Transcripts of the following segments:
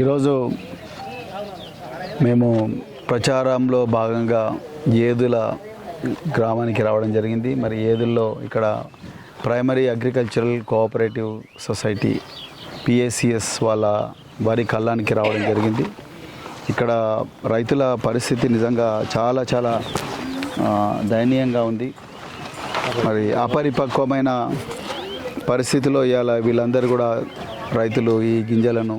ఈరోజు మేము ప్రచారంలో భాగంగా ఏదుల గ్రామానికి రావడం జరిగింది. మరి ఏదుల్లో ఇక్కడ primary agricultural cooperative society PACS వాళ్ళ వరి కళ్ళానికి రావడం జరిగింది. ఇక్కడ రైతుల పరిస్థితి నిజంగా చాలా చాలా దయనీయంగా ఉంది. మరి అపరిపక్వమైన పరిస్థితిలో ఇవాళ వీళ్ళందరూ కూడా రైతులు ఈ గింజలను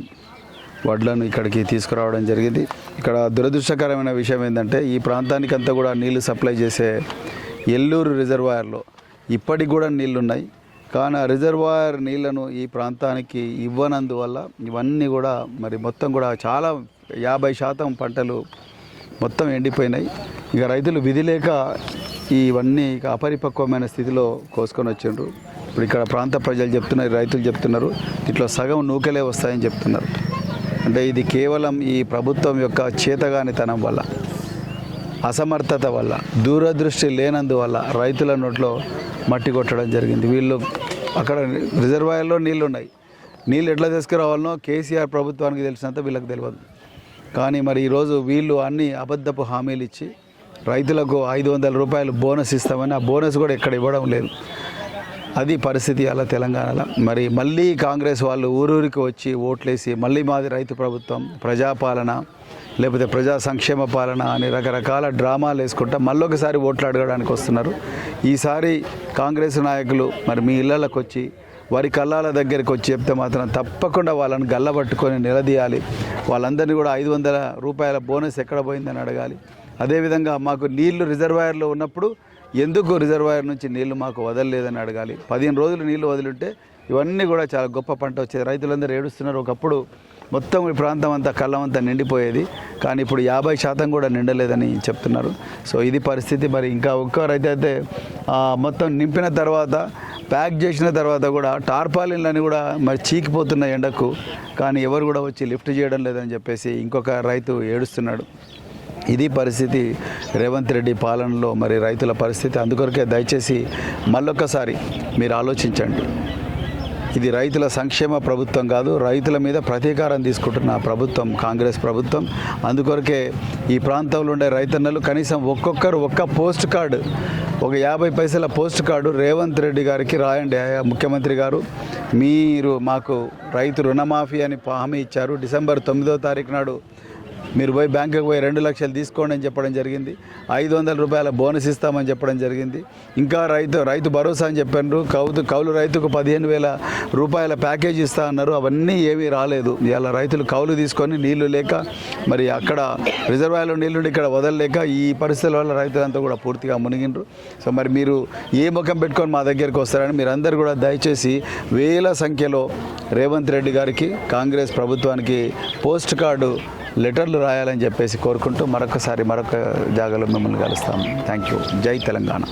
వడ్లను ఇక్కడికి తీసుకురావడం జరిగింది. ఇక్కడ దురదృష్టకరమైన విషయం ఏంటంటే ఈ ప్రాంతానికంతా కూడా నీళ్ళు సప్లై చేసే ఎల్లూరు రిజర్వాయర్లో ఇప్పటికి కూడా నీళ్ళు ఉన్నాయి కానీ ఆ రిజర్వాయర్ నీళ్ళను ఈ ప్రాంతానికి ఇవ్వనందువల్ల ఇవన్నీ కూడా మరి మొత్తం కూడా చాలా యాభై శాతం పంటలు మొత్తం ఎండిపోయినాయి. ఇక రైతులు విధి లేక ఇవన్నీ ఇక అపరిపక్వమైన స్థితిలో కోసుకొని వచ్చిండ్రు. ఇప్పుడు ఇక్కడ ప్రాంత ప్రజలు చెప్తున్నారు రైతులు చెప్తున్నారు. ఇట్లా సగం నూకలే వస్తాయని చెప్తున్నారు. అంటే ఇది కేవలం ఈ ప్రభుత్వం యొక్క చేతగానితనం వల్ల అసమర్థత వల్ల దూరదృష్టి లేనందువల్ల రైతుల నోట్లో మట్టి కొట్టడం జరిగింది. వీళ్ళు అక్కడ రిజర్వాయర్లో నీళ్ళు ఉన్నాయి నీళ్ళు ఎట్లా తీసుకురావాలనో కేసీఆర్ ప్రభుత్వానికి తెలిసినంత వీళ్ళకి తెలియదు. కానీ మరి ఈరోజు వీళ్ళు అన్ని అబద్ధపు హామీలు ఇచ్చి రైతులకు ఐదు వందల రూపాయలు బోనస్ ఇస్తామని ఆ బోనస్ కూడా ఇక్కడ ఇవ్వడం లేదు. అది పరిస్థితి అలా తెలంగాణలో. మరి మళ్ళీ కాంగ్రెస్ వాళ్ళు ఊరూరికి వచ్చి ఓట్లేసి మళ్ళీ మాది రైతు ప్రభుత్వం ప్రజాపాలన లేకపోతే ప్రజా సంక్షేమ పాలన అని రకరకాల డ్రామాలు వేసుకుంటా మళ్ళొకసారి ఓట్లు అడగడానికి వస్తున్నారు. ఈసారి కాంగ్రెస్ నాయకులు మరి మీ ఇళ్ళకి వచ్చి వారి కళ్ళాల దగ్గరికి వచ్చి చెప్తే మాత్రం తప్పకుండా వాళ్ళని గల్లబట్టుకొని నిలదీయాలి. వాళ్ళందరినీ కూడా ఐదు వందల రూపాయల బోనస్ ఎక్కడ పోయిందని అడగాలి. అదేవిధంగా మాకు నీళ్ళు రిజర్వాయర్లో ఉన్నప్పుడు ఎందుకు రిజర్వాయర్ నుంచి నీళ్ళు మాకు వదలలేదని అడగాలి. పదిహేను రోజులు నీళ్ళు వదిలింటే ఇవన్నీ కూడా చాలా గొప్ప పంట వచ్చేది. రైతులందరూ ఏడుస్తున్నారు. ఒకప్పుడు మొత్తం ఈ ప్రాంతం అంతా కళ్ళం అంతా నిండిపోయేది. కానీ ఇప్పుడు యాభై శాతం కూడా నిండలేదని చెప్తున్నారు. సో ఇది పరిస్థితి. మరి ఇంకా ఒక్క రైతు అయితే మొత్తం నింపిన తర్వాత ప్యాక్ చేసిన తర్వాత కూడా టార్పాలిన్లని కూడా మరి చీకిపోతున్న ఎండకు. కానీ ఎవరు కూడా వచ్చి లిఫ్ట్ చేయడం లేదని చెప్పేసి ఇంకొక రైతు ఏడుస్తున్నాడు. ఇది పరిస్థితి రేవంత్ రెడ్డి పాలనలో మరి రైతుల పరిస్థితి. అందుకొరకే దయచేసి మళ్ళొక్కసారి మీరు ఆలోచించండి. ఇది రైతుల సంక్షేమ ప్రభుత్వం కాదు రైతుల మీద ప్రతీకారం తీసుకుంటున్న ప్రభుత్వం కాంగ్రెస్ ప్రభుత్వం. అందుకొరకే ఈ ప్రాంతంలో ఉండే రైతన్నలు కనీసం ఒక్కొక్కరు ఒక్క పోస్ట్ కార్డు ఒక యాభై పైసల పోస్ట్ కార్డు రేవంత్ రెడ్డి గారికి రాయండి ముఖ్యమంత్రి గారు. మీరు మాకు రైతు రుణమాఫీ అని హామీ ఇచ్చారు. డిసెంబర్ తొమ్మిదో తారీఖు నాడు మీరు పోయి బ్యాంకుకి పోయి రెండు లక్షలు తీసుకోండి అని చెప్పడం జరిగింది. ఐదు వందల రూపాయల బోనస్ ఇస్తామని చెప్పడం జరిగింది. ఇంకా రైతు రైతు భరోసా అని చెప్పారు. కౌతు కౌలు రైతుకు పదిహేను వేల రూపాయల ప్యాకేజ్ ఇస్తా అన్నారు. అవన్నీ ఏమీ రాలేదు. ఇలా రైతులు కౌలు తీసుకొని నీళ్ళు లేక మరి అక్కడ రిజర్వాయర్లో నీళ్ళు ఇక్కడ వదలలేక ఈ పరిస్థితుల వల్ల రైతులంతా కూడా పూర్తిగా మునిగిండ్రు. సో మరి మీరు ఏ ముఖం పెట్టుకొని మా దగ్గరికి వస్తారని మీరందరూ కూడా దయచేసి వేల సంఖ్యలో రేవంత్ రెడ్డి గారికి కాంగ్రెస్ ప్రభుత్వానికి పోస్ట్ కార్డు లెటర్లు రాయాలని చెప్పేసి కోరుకుంటూ మరొకసారి మరొక జాగాలో మిమ్మల్ని కలుస్తాం. Thank you. జై తెలంగాణ.